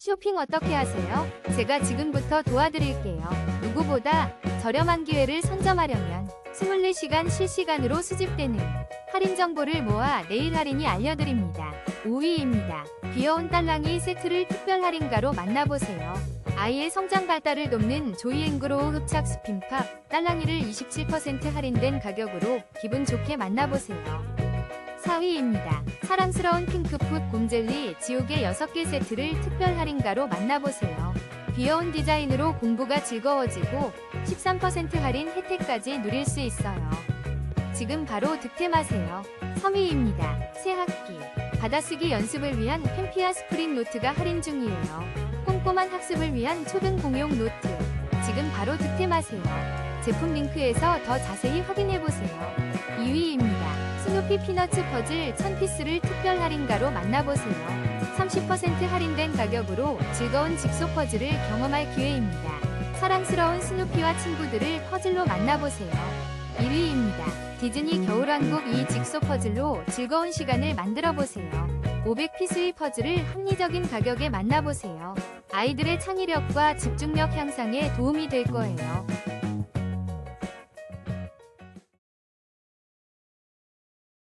쇼핑 어떻게 하세요? 제가 지금부터 도와드릴게요. 누구보다 저렴한 기회를 선점하려면 24시간 실시간으로 수집되는 할인 정보를 모아 내일 할인이 알려드립니다. 5위입니다. 귀여운 딸랑이 세트를 특별 할인가로 만나보세요. 아이의 성장 발달을 돕는 조이앵그로우 흡착 스핀팝 딸랑이를 27% 할인된 가격으로 기분 좋게 만나보세요. 4위입니다. 사랑스러운 핑크풋 곰젤리 지옥의 6개 세트를 특별 할인가로 만나보세요. 귀여운 디자인으로 공부가 즐거워지고 13% 할인 혜택까지 누릴 수 있어요. 지금 바로 득템하세요. 3위입니다. 새 학기 받아쓰기 연습을 위한 펜피아 스프링 노트가 할인 중이에요. 꼼꼼한 학습을 위한 초등 공용 노트. 지금 바로 득템하세요. 제품 링크에서 더 자세히 확인해보세요. 2위입니다. 스누피 피너츠 퍼즐 1000피스를 특별 할인가로 만나보세요. 30% 할인된 가격으로 즐거운 직소 퍼즐을 경험할 기회입니다. 사랑스러운 스누피와 친구들을 퍼즐로 만나보세요. 1위입니다. 디즈니 겨울왕국 이 직소 퍼즐로 즐거운 시간을 만들어 보세요. 500피스의 퍼즐을 합리적인 가격에 만나보세요. 아이들의 창의력과 집중력 향상에 도움이 될 거예요.